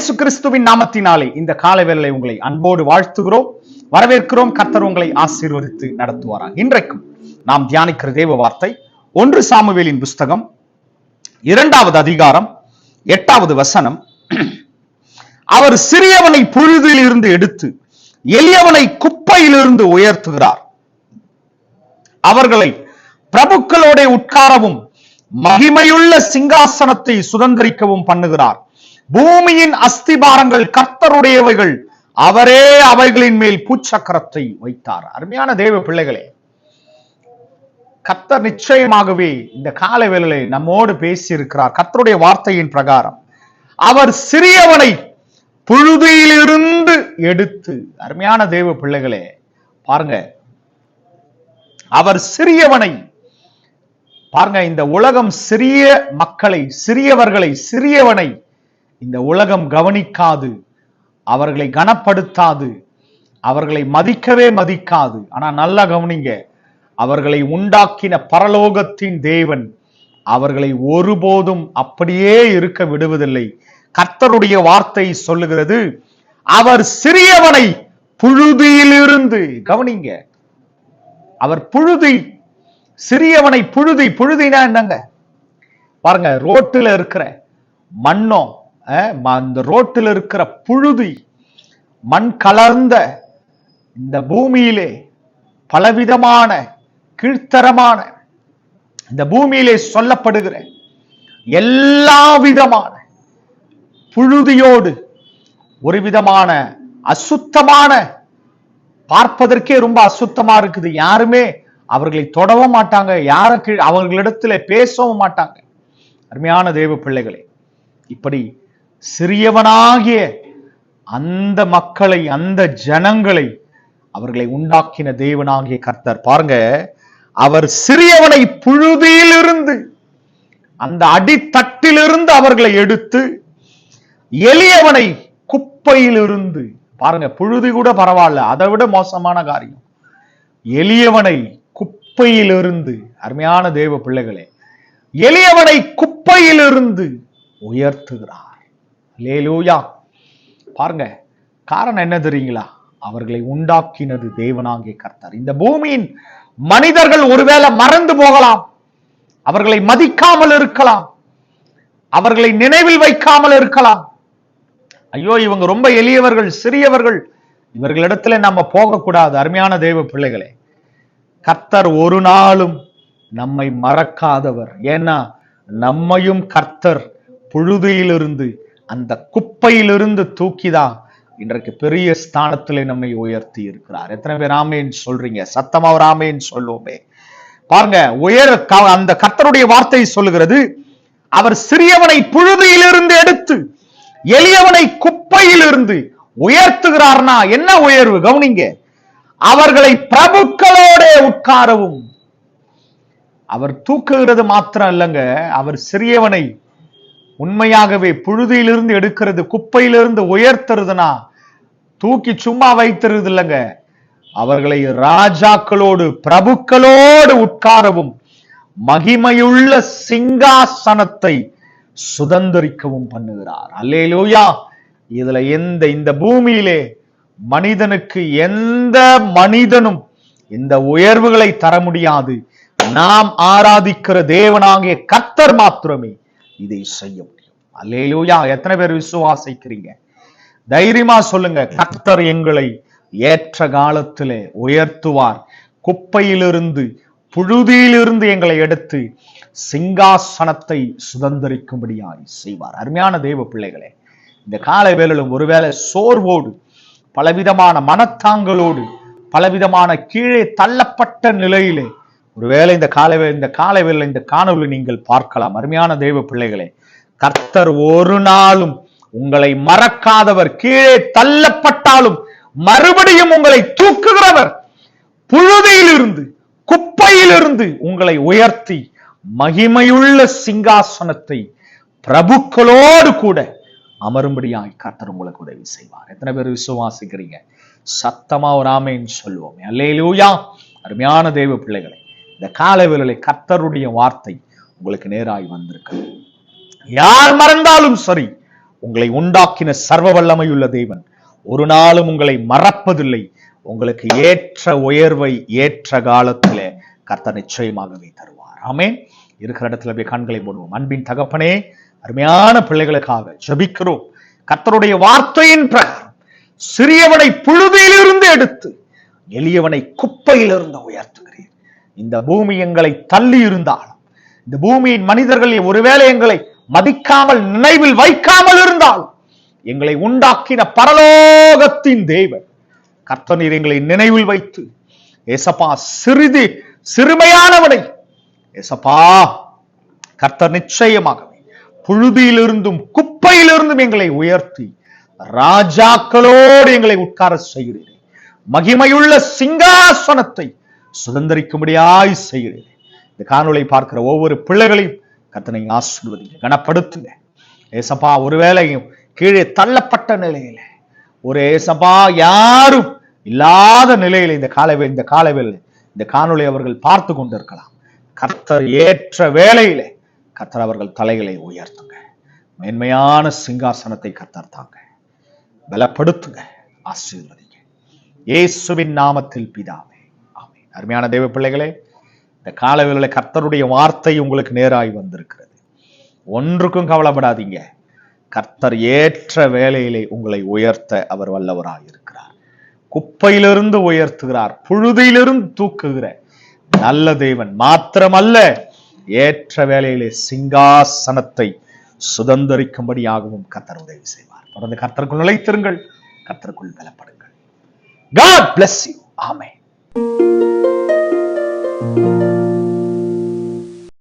இயேசு கிறிஸ்துவின் நாமத்தினாலே இந்த காலை வேளை உங்களை அன்போடு வாழ்த்துகிறோம். வரவேற்கிறோம். கர்த்தர் உங்களை ஆசீர்வதித்து நடத்துவாராம் இன்றைக்கும் நாம் தியானிக்கிற தேவ வார்த்தை ஒன்று சாமுவேலின் புஸ்தகம் இரண்டாவது அதிகாரம் எட்டாவது வசனம். அவர் சிறியவனை புழுதியில் இருந்து எடுத்து எளியவனை குப்பையிலிருந்து உயர்த்துகிறார். அவர்களை பிரபுக்களோட உட்காரவும் மகிமையுள்ள சிங்காசனத்தை சுதந்திரிக்கவும் பண்ணுகிறார். பூமியின் அஸ்திபாரங்கள் கர்த்தருடையவைகள். அவரே அவைகளின் மேல் பூச்சக்கரத்தை வைத்தார். அருமையான தேவ பிள்ளைகளே கத்தர் நிச்சயமாகவே இந்த கால வேளையிலே நம்மோடு பேசி இருக்கிறார் கத்தருடைய வார்த்தையின் பிரகாரம் அவர் சிறியவனை புழுதியிலிருந்து எடுத்து அருமையான தேவ பிள்ளைகளே பாருங்க அவர் சிறியவனை பாருங்க இந்த உலகம் சிறிய மக்களை சிறியவர்களை சிறியவனை இந்த உலகம் கவனிக்காது. அவர்களை கனப்படுத்தாது. அவர்களை மதிக்கவே மதிக்காது. ஆனா நல்லா கவனிங்க. அவர்களை உண்டாக்கின பரலோகத்தின் தேவன் அவர்களை ஒருபோதும் அப்படியே இருக்க விடுவதில்லை. கர்த்தருடைய வார்த்தை சொல்லுகிறது அவர் சிறியவனை புழுதியிலிருந்து கவனிங்க. அவர் புழுதி சிறியவனை புழுதி. புழுதினா என்னங்க? பாருங்க ரோட்டுல இருக்கிற மண்ணோ அந்த ரோட்டில் இருக்கிற புழுதி மண் கலர்ந்த இந்த பூமியிலே பலவிதமான கீழ்த்தரமான இந்த பூமியிலே சொல்லப்படுகிற எல்லா விதமான புழுதியோடு ஒரு விதமான அசுத்தமான பார்ப்பதற்கே ரொம்ப அசுத்தமா இருக்குது. யாருமே அவர்களை தொடவும் மாட்டாங்க யார கீழ் அவர்களிடத்துல பேசவும் மாட்டாங்க. அருமையான தேவ பிள்ளைகளே இப்படி சிறியவனாகிய அந்த மக்களை அந்த ஜனங்களை அவர்களை உண்டாக்கின தேவனாகிய கர்த்தர். பாருங்க அவர் சிறியவனை புழுதியிலிருந்து அந்த அடித்தட்டிலிருந்து அவர்களை எடுத்து எளியவனை குப்பையிலிருந்து பாருங்க புழுதி கூட பரவாயில்ல அதை விட மோசமான காரியம். எளியவனை குப்பையிலிருந்து அருமையான தேவ பிள்ளைகளே எளியவனை குப்பையிலிருந்து உயர்த்துகிறார். லேலூயா பாருங்க காரணம் என்ன தெரியுங்களா? அவர்களை உண்டாக்கினது தேவனாகிய கர்த்தர். இந்த பூமியின் மனிதர்கள் ஒருவேளை மறந்து போகலாம். அவர்களை மதிக்காமல் இருக்கலாம். அவர்களை நினைவில் வைக்காமல் இருக்கலாம். ஐயோ இவங்க ரொம்ப எளியவர்கள் சிறியவர்கள். இவர்களிடத்துல நம்ம போகக்கூடாது அருமையான தெய்வ பிள்ளைகளே. கர்த்தர் ஒரு நாளும் நம்மை மறக்காதவர். ஏன்னா நம்மையும் கர்த்தர் புழுதியிலிருந்து அந்த குப்பையிலிருந்து தூக்கிதான் இன்றைக்கு பெரிய ஸ்தானத்தில் நம்மை உயர்த்தி இருக்கிறார். எத்தனை பேர் ஆமேன்னு சொல்றீங்க? சத்தமா ஒரு சொல்லுவோமே. பாருங்க உயர க- அந்த கர்த்தருடைய வார்த்தை சொல்லுகிறது அவர் சிறியவனை புழுதியிலிருந்து எடுத்து எளியவனை குப்பையிலிருந்து உயர்த்துகிறார்னா என்ன உயர்வு? கவனிங்க. அவர்களை பிரபுக்களோட உட்காரவும். அவர் தூக்குகிறது மாத்திரம் இல்லைங்க அவர் சிறியவனை உண்மையாகவே புழுதியிலிருந்து எடுக்கிறது குப்பையிலிருந்து உயர்த்துறதுனா தூக்கி சும்மா வைத்துறது இல்லைங்க. அவர்களை ராஜாக்களோடு பிரபுக்களோடு உட்காரவும் மகிமையுள்ள சிங்காசனத்தை சுதந்திரிக்கவும் பண்ணுகிறார். அல்லேலூயா! இதுல எந்த இந்த பூமியிலே மனிதனுக்கு எந்த மனிதனும் இந்த உயர்வுகளை தர முடியாது. நாம் ஆராதிக்கிற தேவனாகிய கத்தர் மாத்திரமே. இதை செய்ய முடியும். அல்லேலூயா. எத்தனை பேர் விசுவாசிக்கிறீங்க? தைரியமா சொல்லுங்க. கர்த்தர் எங்களை ஏற்ற காலத்திலே உயர்த்துவார். குப்பையிலிருந்து புழுதியிலிருந்து எங்களை எடுத்து சிங்காசனத்தை சுதந்திரிக்கும்படியாய் செய்வார். அருமையான தெய்வ பிள்ளைகளே இந்த காலை வேலையிலும் ஒருவேளை சோர்வோடு பலவிதமான மனத்தாங்களோடு பலவிதமான கீழே தள்ளப்பட்ட நிலையிலே ஒருவேளை இந்த காலை இந்த காலை இந்த காணொலி நீங்கள் பார்க்கலாம். அருமையான தெய்வ பிள்ளைகளே கர்த்தர் ஒரு நாளும் உங்களை மறக்காதவர் கீழே தள்ளப்பட்டாலும் மறுபடியும் உங்களை தூக்குகிறவர் புழுதியிலிருந்து குப்பையிலிருந்து உங்களை உயர்த்தி மகிமையுள்ள சிங்காசனத்தை பிரபுக்களோடு கூட அமரும்படியாய் கர்த்தர் உங்களுக்கு உதவி செய்வார். எத்தனை பேர் விசுவாசிக்கிறீங்க? சத்தமா ஒரு ஆமைன்னு சொல்லுவோம். அல்லேலூயா. அருமையான தெய்வ பிள்ளைகளை இந்த காலை வேலை கர்த்தருடைய வார்த்தை உங்களுக்கு நேராய் வந்திருக்கு யார் மறந்தாலும் சரி உங்களை உண்டாக்கின சர்வ வல்லமையுள்ள தேவன். ஒரு நாளும் உங்களை மறப்பதில்லை. உங்களுக்கு ஏற்ற உயர்வை ஏற்ற காலத்தில் கர்த்தர் நிச்சயமாகவே தருவார். ஆமே இருக்கிற இடத்துல போய் கண்களை போடுவோம் அன்பின் தகப்பனே அருமையான பிள்ளைகளுக்காக ஜெபிக்கிறோம். கர்த்தருடைய வார்த்தையின் பிரகாரம் சிறியவனை புழுதியிலிருந்து எடுத்து எளியவனை குப்பையிலிருந்து உயர்த்துகிறேன் இந்த பூமி எங்களை தள்ளி இருந்தாலும் இந்த பூமியின் மனிதர்கள் ஒருவேளை எங்களை மதிக்காமல் நினைவில் வைக்காமல் இருந்தால் எங்களை உண்டாக்கின பரலோகத்தின் தேவன் கர்த்தனீர் எங்களை நினைவில் வைத்து ஏசப்பா சிறிது சிறுமையானவனை ஏசப்பா கர்த்தர் நிச்சயமாகவே புழுதியிலிருந்தும் குப்பையிலிருந்தும் எங்களை உயர்த்தி ராஜாக்களோடு எங்களை உட்கார செய்கிறேன் மகிமையுள்ள சிங்காசனத்தை சுதந்திரிக்கும்படியாய் செய்கிறேன். இந்த காணொளை பார்க்கிற ஒவ்வொரு பிள்ளைகளையும் கத்தனை ஆசீர்வதிங்க கனப்படுத்துங்க. ஏசப்பா ஒருவேளையும் கீழே தள்ளப்பட்ட நிலையில ஒரு ஏசப்பா யாரும் இல்லாத நிலையில இந்த காலவே இந்த காலவேளை இந்த காணொளை அவர்கள் பார்த்து கொண்டிருக்கலாம். கர்த்தர் ஏற்ற வேலையில கர்த்தர் அவர்கள் தலைகளை உயர்த்துங்க. மேன்மையான சிங்காசனத்தை கர்த்தர் தாங்க. பலப்படுத்துங்க. ஆசீர்வதிங்க. இயேசுவின் நாமத்தில் பிதா. அருமையான தேவ பிள்ளைகளே இந்த காலவேளையில கர்த்தருடைய வார்த்தை உங்களுக்கு நேராய் வந்திருக்கிறது. ஒன்றுக்கும் கவலைப்படாதீங்க. கர்த்தர் ஏற்ற வேலையிலே உங்களை உயர்த்த அவர் வல்லவராய் இருக்கிறார். குப்பையிலிருந்து உயர்த்துகிறார் புழுதியிலிருந்து தூக்குகிற நல்ல தேவன் மாத்திரமல்ல ஏற்ற வேலையிலே சிங்காசனத்தை சுதந்திரிக்கும்படியாகவும் கர்த்தர் உதவி செய்வார். தொடர்ந்து கர்த்தருக்குள் நிலைத்திருங்கள் கர்த்தருக்குள் பலப்படுங்கள். God thank you.